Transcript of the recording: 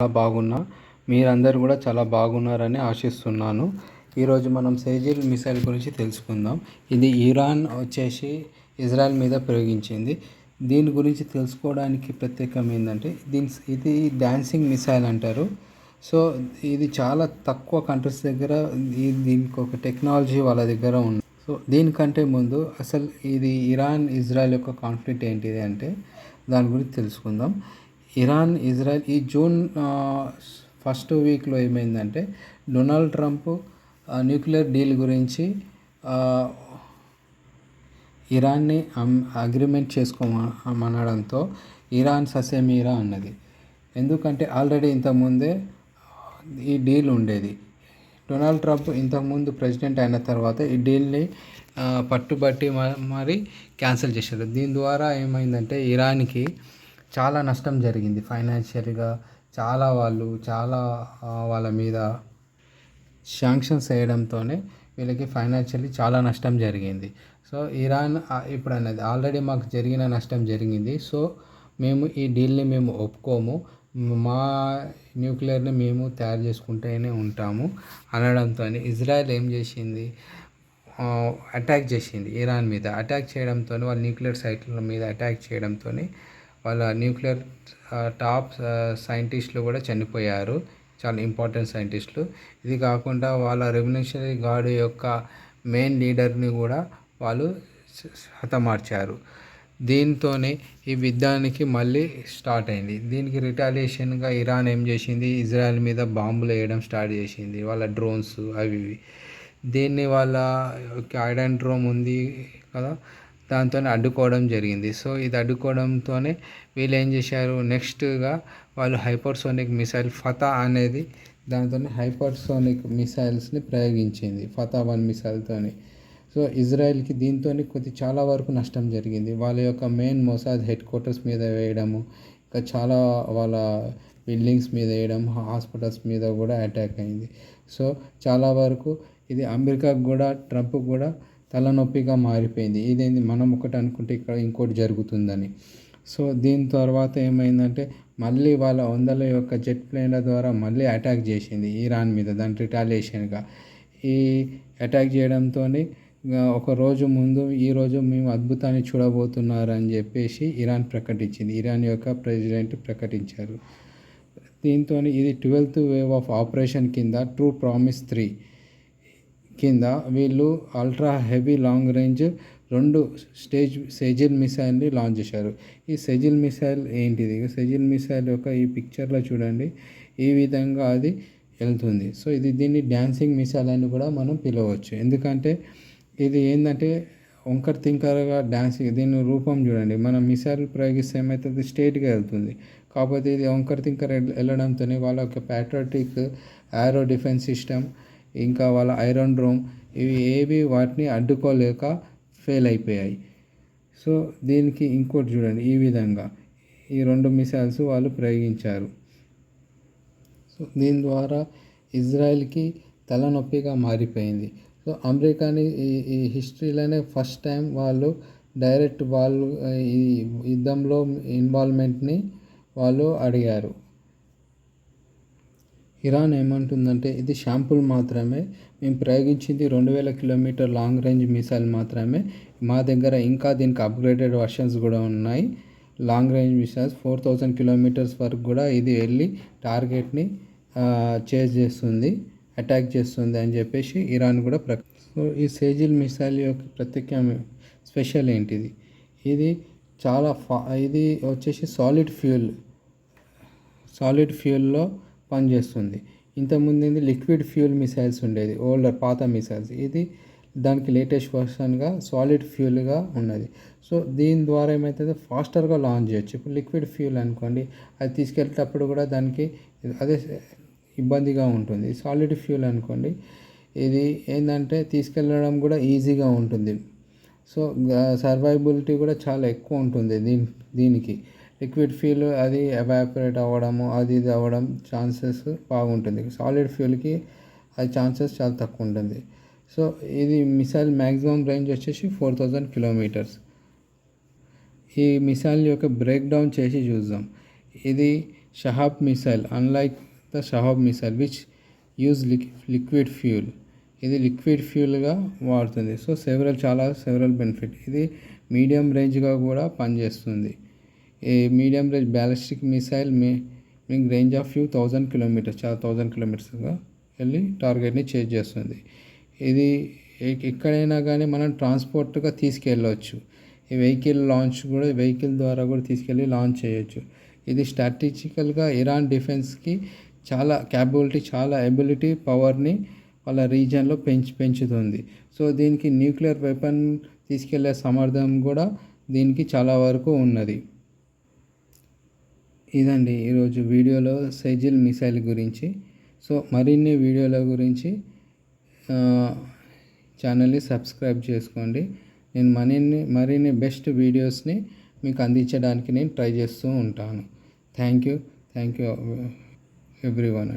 చాలా బాగున్నా. మీరందరూ కూడా చాలా బాగున్నారని ఆశిస్తున్నాను. ఈరోజు మనం సేజిల్ మిసైల్ గురించి తెలుసుకుందాం. ఇది ఇరాన్ వచ్చేసి ఇజ్రాయెల్ మీద ప్రయోగించింది. దీని గురించి తెలుసుకోవడానికి ప్రత్యేకం ఏంటంటే దీని ఇది డాన్సింగ్ మిసైల్ అంటారు. సో ఇది చాలా తక్కువ కంట్రీస్ దగ్గర దీనికి ఒక టెక్నాలజీ వాళ్ళ దగ్గర ఉంది. సో దీనికంటే ముందు అసలు ఇది ఇరాన్ ఇజ్రాయెల్ యొక్క కాన్ఫ్లిక్ట్ ఏంటిది అంటే దాని గురించి తెలుసుకుందాం. ఇరాన్ ఇజ్రాయెల్ ఈ జూన్ ఫస్ట్ వీక్లో ఏమైందంటే డొనాల్డ్ ట్రంప్ న్యూక్లియర్ డీల్ గురించి ఇరాన్ని అగ్రిమెంట్ చేసుకోమనడంతో ఇరాన్ ససేమీరా అన్నది. ఎందుకంటే ఆల్రెడీ ఇంతకుముందే ఈ డీల్ ఉండేది. డొనాల్డ్ ట్రంప్ ఇంతకుముందు ప్రెసిడెంట్ అయిన తర్వాత ఈ డీల్ని పట్టుబట్టి మరి క్యాన్సిల్ చేశారు. దీని ద్వారా ఏమైందంటే ఇరాన్కి చాలా నష్టం జరిగింది ఫైనాన్షియల్గా. చాలా వాళ్ళు చాలా వాళ్ళ మీద శాంక్షన్స్ వేయడంతోనే వీళ్ళకి ఫైనాన్షియల్లీ చాలా నష్టం జరిగింది. సో ఇరాన్ ఇప్పుడు అన్నది ఆల్రెడీ మాకు జరిగిన నష్టం జరిగింది. సో మేము ఈ డీల్ని మేము ఒప్పుకోము. మా న్యూక్లియర్ని మేము తయారు చేసుకుంటూనే ఉంటాము అనడంతో ఇజ్రాయెల్ ఏం చేసింది? అటాక్ చేసింది ఇరాన్ మీద. అటాక్ చేయడంతో వాళ్ళ న్యూక్లియర్ సైట్ల మీద అటాక్ చేయడంతో వాళ్ళ న్యూక్లియర్ టాప్ సైంటిస్టులు కూడా చనిపోయారు. చాలా ఇంపార్టెంట్ సైంటిస్టులు. ఇది కాకుండా వాళ్ళ రెవల్యూషనరీ గార్డ్ యొక్క మెయిన్ లీడర్ని కూడా వాళ్ళు హతమార్చారు. దీంతోనే ఈ యుద్ధానికి మళ్ళీ స్టార్ట్ అయింది. దీనికి రిటాలియేషన్గా ఇరాన్ ఏం చేసింది? ఇజ్రాయెల్ మీద బాంబులు వేయడం స్టార్ట్ చేసింది. వాళ్ళ డ్రోన్స్ అవి ఇవి. దీన్ని వాళ్ళ ఐడెంట్ డ్రోమ్ ఉంది కదా? దాంతో అడ్డుకోవడం జరిగింది. సో ఇది అడ్డుకోవడంతోనే వీళ్ళు ఏం చేశారు? నెక్స్ట్గా వాళ్ళు హైపర్సోనిక్ మిసైల్ ఫతా అనేది దాంతో హైపర్సోనిక్ మిసైల్స్ని ప్రయోగించింది. ఫతా వన్ మిసైల్తోని. సో ఇజ్రాయెల్కి దీంతో కొద్ది చాలా వరకు నష్టం జరిగింది. వాళ్ళ యొక్క మెయిన్ మొసాద్ హెడ్ క్వార్టర్స్ మీద వేయడము ఇంకా చాలా వాళ్ళ బిల్డింగ్స్ మీద వేయడం హాస్పిటల్స్ మీద కూడా అటాక్ అయింది. సో చాలా వరకు ఇది అమెరికాకు కూడా ట్రంప్ కూడా తలనొప్పిగా మారిపోయింది. ఇదేంది? మనం ఒకటి అనుకుంటే ఇక్కడ ఇంకోటి జరుగుతుందని. సో దీని తర్వాత ఏమైందంటే మళ్ళీ వాళ్ళ వందల యొక్క జెట్ ప్లేన్ల ద్వారా మళ్ళీ అటాక్ చేసింది ఇరాన్ మీద దాని రిటాలియేషన్గా. ఈ అటాక్ చేయడంతో ఒక రోజు ముందు ఈరోజు మేము అద్భుతాన్ని చూడబోతున్నారని చెప్పేసి ఇరాన్ ప్రకటించింది. ఇరాన్ యొక్క ప్రెసిడెంట్ ప్రకటించారు. దీంతో ఇది ట్వెల్త్ వేవ్ ఆఫ్ ఆపరేషన్ కింద ట్రూ ప్రామిస్ త్రీ. కింద వీళ్ళు అల్ట్రా హెవీ లాంగ్ రేంజ్ రెండు స్టేజ్ సెజిల్ మిసైల్ని లాంచ్ చేశారు. ఈ సెజిల్ మిసైల్ ఏంటిది? సెజిల్ మిసైల్ యొక్క ఈ పిక్చర్లో చూడండి. ఈ విధంగా అది వెళ్తుంది. సో ఇది దీన్ని డ్యాన్సింగ్ మిసైల్ అని కూడా మనం పిలవచ్చు. ఎందుకంటే ఇది ఏంటంటే వంకర్ తింకరగా డ్యాన్సింగ్ దీని రూపం చూడండి. మనం మిసైల్ ప్రయోగిస్తే ఏమవుతుంది స్టేట్గా వెళ్తుంది. కాకపోతే ఇది వంకర్ తింకర్ వెళ్ళడంతో వాళ్ళ యొక్క ప్యాట్రాటిక్ ఆరో డిఫెన్స్ సిస్టమ్ ఇంకా వాళ్ళ ఐరన్ డ్రోమ్ ఇవి ఏవి వాటిని అడ్డుకోలేక ఫెయిల్ అయిపోయాయి. సో దీనికి ఇంకోటి చూడండి ఈ విధంగా. ఈ రెండు మిసైల్స్ వాళ్ళు ప్రయోగించారు. సో దీని ద్వారా ఇజ్రాయెల్కి తలనొప్పిగా మారిపోయింది. సో అమెరికాని ఈ హిస్టరీలోనే ఫస్ట్ టైం వాళ్ళు డైరెక్ట్ వాళ్ళు ఈ యుద్ధంలో ఇన్వాల్వ్మెంట్ని వాళ్ళు అడిగారు. ఇరాన్ ఏమంటుందంటే ఇది షాంపుల్ మాత్రమే మేము ప్రయోగించింది రెండు వేల కిలోమీటర్ లాంగ్ రేంజ్ మిసైల్ మాత్రమే. మా దగ్గర ఇంకా దీనికి అప్గ్రేడెడ్ వర్షన్స్ కూడా ఉన్నాయి. Long range missiles four thousand kilometres వరకు కూడా ఇది వెళ్ళి టార్గెట్ని చేజ్ చేస్తుంది అటాక్ చేస్తుంది అని చెప్పేసి ఇరాన్ కూడా ప్ర సో ఈ సేజిల్ మిసైల్ యొక్క ప్రత్యేక స్పెషల్ ఏంటిది? ఇది చాలా ఫా ఇది వచ్చేసి సాలిడ్ ఫ్యూల్ సాలిడ్ ఫ్యూల్లో పనిచేస్తుంది. ఇంతకుముందు ఏంది? లిక్విడ్ ఫ్యూల్ మిసైల్స్ ఉండేది. ఓల్డర్ పాత మిసైల్స్. ఇది దానికి లేటెస్ట్ వర్షన్గా సాలిడ్ ఫ్యూల్గా ఉన్నది. సో దీని ద్వారా ఏమవుతుంది ఫాస్టర్గా లాంచ్ చేయొచ్చు. ఇప్పుడు లిక్విడ్ ఫ్యూల్ అనుకోండి అది తీసుకెళ్ళేటప్పుడు కూడా దానికి అదే ఇబ్బందిగా ఉంటుంది. సాలిడ్ ఫ్యూల్ అనుకోండి ఇది ఏంటంటే తీసుకెళ్ళడం కూడా ఈజీగా ఉంటుంది. సో సర్వైబిలిటీ కూడా చాలా ఎక్కువ ఉంటుంది దీని దీనికి. లిక్విడ్ ఫ్యూల్ అది ఎవాపరేట్ అవ్వడము అది ఇది అవ్వడం ఛాన్సెస్ బాగుంటుంది. సాలిడ్ ఫ్యూల్కి అది ఛాన్సెస్ చాలా తక్కువ ఉంటుంది. సో ఇది మిసైల్ మ్యాక్సిమం రేంజ్ వచ్చేసి ఫోర్ థౌజండ్ కిలోమీటర్స్. ఈ మిసైల్ యొక్క బ్రేక్ డౌన్ చేసి చూద్దాం. ఇది Shahab missile unlike the Shahab missile which use liquid fuel ఇది లిక్విడ్ ఫ్యూల్గా వాడుతుంది. సో సెవరల్ చాలా సెవరల్ బెనిఫిట్ ఇది మీడియం రేంజ్గా కూడా పనిచేస్తుంది. ఈ మీడియం రేంజ్ బ్యాలిస్టిక్ మిసైల్ మీ మీ range of few thousand kilometres చాలా థౌజండ్ కిలోమీటర్స్గా వెళ్ళి టార్గెట్ని చేజ్ చేస్తుంది. ఇది ఎక్కడైనా కానీ మనం ట్రాన్స్పోర్ట్గా తీసుకెళ్ళవచ్చు ఈ వెహికల్ లాంచ్ కూడా వెహికల్ ద్వారా కూడా తీసుకెళ్ళి లాంచ్ చేయొచ్చు. ఇది స్ట్రాటజికల్గా ఇరాన్ డిఫెన్స్కి చాలా క్యాపబిలిటీ చాలా ఎబిలిటీ పవర్ని వాళ్ళ రీజన్లో పెంచి పెంచుతుంది. సో దీనికి న్యూక్లియర్ వెపన్ తీసుకెళ్ళే సామర్థ్యం కూడా దీనికి చాలా వరకు ఉన్నది. ఇదండి ఈరోజు వీడియోలో సైజిల్ మిసైల్ గురించి. సో మరిన్ని వీడియోల గురించి ఛానల్ని సబ్స్క్రైబ్ చేసుకోండి. నేను మరిన్ని మరిన్ని బెస్ట్ వీడియోస్ని మీకు అందించడానికి నేను ట్రై చేస్తూ ఉంటాను. Thank you thank you everyone